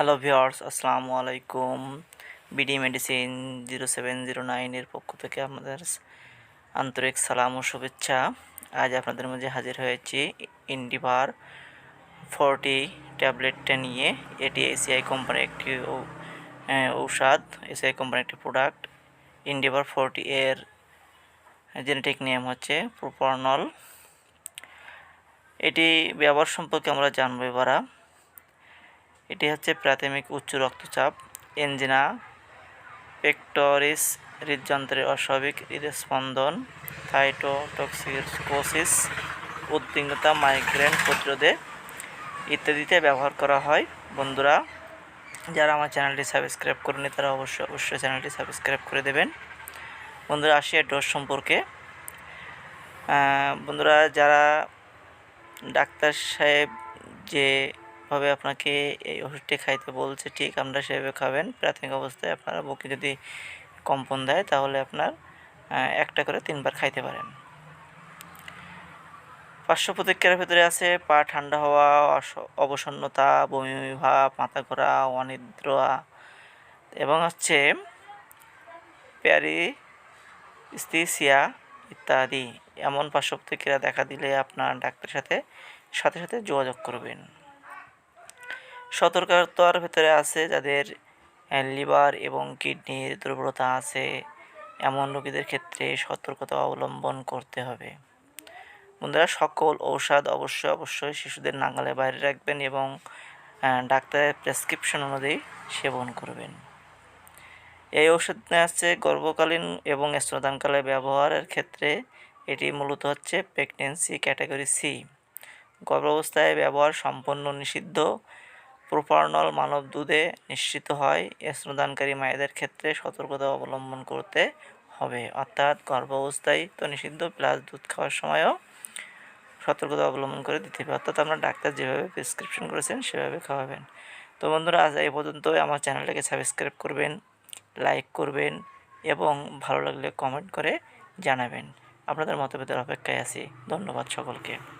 Hello viewers আসসালামু আলাইকুম BD medicine zero seven zero নাইনের পক্ষ থেকে আমাদের আন্তরিক সালাম ও শুভেচ্ছা। আজ আপনাদের মাঝে হাজির হয়েছি ইন্ডিভার ফোরটি ট্যাবলেটটা নিয়ে। এটি এসিআই কোম্পানির একটি ঔষধ এসিআই কোম্পানির একটি প্রোডাক্ট ইন্ডিভার ফোরটি এর জেনেটিক নেম হচ্ছে প্রোপরনল এটি ব্যবহার সম্পর্কে আমরা জানব এবারা। এটি হচ্ছে প্রাথমিক উচ্চ রক্তচাপ, এনজিনা, পেক্টরিস হৃদযন্ত্রের অস্বাভাবিক হৃদস্পন্দন থাইটোটক্সিকোসিস উদ্বিগ্নতা, মাইগ্রেন প্রতিরোধে ইত্যাদিতে ব্যবহার করা হয়। বন্ধুরা, যারা আমার চ্যানেলটি সাবস্ক্রাইব করেনি তারা অবশ্যই অবশ্যই চ্যানেলটি সাবস্ক্রাইব করে দেবেন। বন্ধুরা, আসি এর ডোজ সম্পর্কে। বন্ধুরা, যারা ডাক্তার সাহেব যেভাবে আপনাকে এই ওষুধটি খাইতে বলছে, ঠিক আমরা সেভাবে খাবেন। প্রাথমিক অবস্থায় আপনারা বুকে যদি কম্পন দেয়, তাহলে আপনার একটা করে তিনবার খাইতে পারেন। পার্শ্ব প্রতিক্রিয়ার ভিতরে আছে পা ঠান্ডা হওয়া অবসন্নতা, বমি বমি, ভাব, মাথা ঘোরা, অনিদ্রা এবং হচ্ছে প্যারিস্থিসিয়া ইত্যাদি। এমন পার্শ্ব প্রতিক্রিয়া দেখা দিলে আপনার ডাক্তারের সাথে সাথে সাথে যোগাযোগ করবেন। সতর্কতার ভিতরে আছে যাদের লিভার এবং কিডনির দুর্বলতা আছে। এমন রোগীদের ক্ষেত্রে সতর্কতা অবলম্বন করতে হবে। বন্ধুরা, সকল ঔষধ অবশ্যই অবশ্যই শিশুদের নাগালে বাইরে রাখবেন এবং ডাক্তারের প্রেসক্রিপশন অনুযায়ী সেবন করবেন। এই ওষুধ আছে গর্ভকালীন এবং স্তনদানকালে ব্যবহারের ক্ষেত্রে। এটি মূলত হচ্ছে প্রেগনেন্সি ক্যাটাগরি সি। গর্ভাবস্থায় ব্যবহার সম্পূর্ণ নিষিদ্ধ প্রোপারনল মানব দুধে নিশ্চিত হয়। স্তনদানকারী মায়েদের ক্ষেত্রে সতর্কতা অবলম্বন করতে হবে। অর্থাৎ গর্ভাবস্থায় তো নিষিদ্ধ, প্লাস দুধ খাওয়ার সময়ও সতর্কতা অবলম্বন করে দিতে হবে। অর্থাৎ আপনার ডাক্তার যেভাবে প্রেসক্রিপশন করেছেন, সেভাবে খাওয়াবেন। তো বন্ধুরা, আজ এই পর্যন্ত আমার চ্যানেলটাকে সাবস্ক্রাইব করবেন, লাইক করবেন এবং ভালো লাগলে কমেন্ট করে জানাবেন। আপনাদের মতভেদের অপেক্ষায় আছি। ধন্যবাদ সকলকে।